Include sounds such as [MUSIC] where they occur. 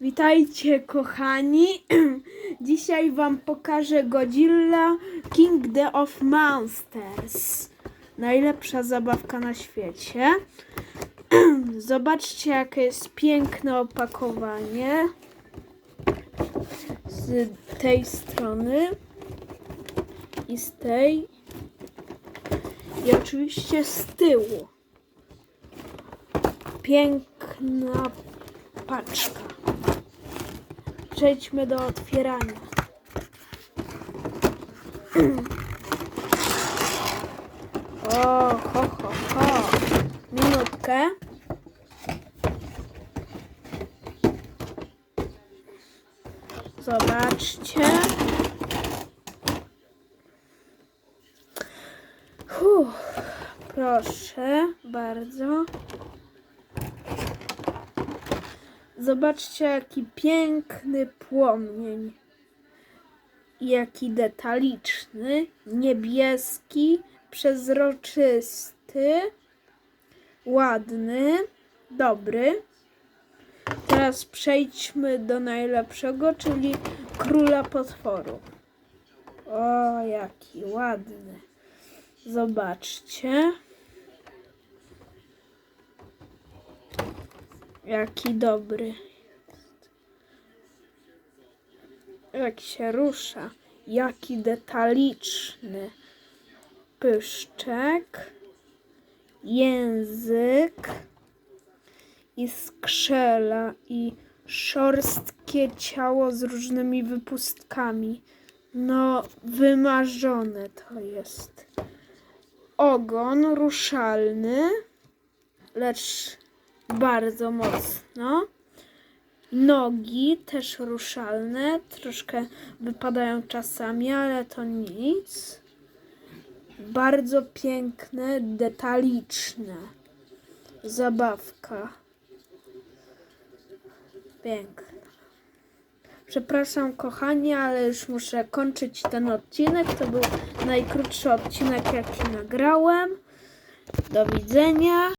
Witajcie kochani. [CLEARS THROAT] Dzisiaj wam pokażę Godzilla King the of Monsters. Najlepsza zabawka na świecie. [CLEARS THROAT] Zobaczcie jakie jest piękne opakowanie. Z tej strony i z tej. I oczywiście z tyłu. Piękna paczka. Przejdźmy do otwierania. [CLEARS THROAT] O, ho, ho, ho. Minutkę. Zobaczcie. Uff, proszę bardzo. Zobaczcie, jaki piękny płomień. Jaki detaliczny, niebieski, przezroczysty, ładny, dobry. Teraz przejdźmy do najlepszego, czyli króla potworów. O, jaki ładny. Zobaczcie. Jaki dobry. Jak się rusza. Jaki detaliczny. Pyszczek. Język. I skrzela. I szorstkie ciało z różnymi wypustkami. No, wymarzone to jest. Ogon ruszalny, lecz bardzo mocno. Nogi też ruszalne, troszkę wypadają czasami, ale to nic. Bardzo piękne, detaliczne. Zabawka. Piękna. Przepraszam kochani, ale już muszę kończyć ten odcinek. To był najkrótszy odcinek, jaki nagrałem. Do widzenia.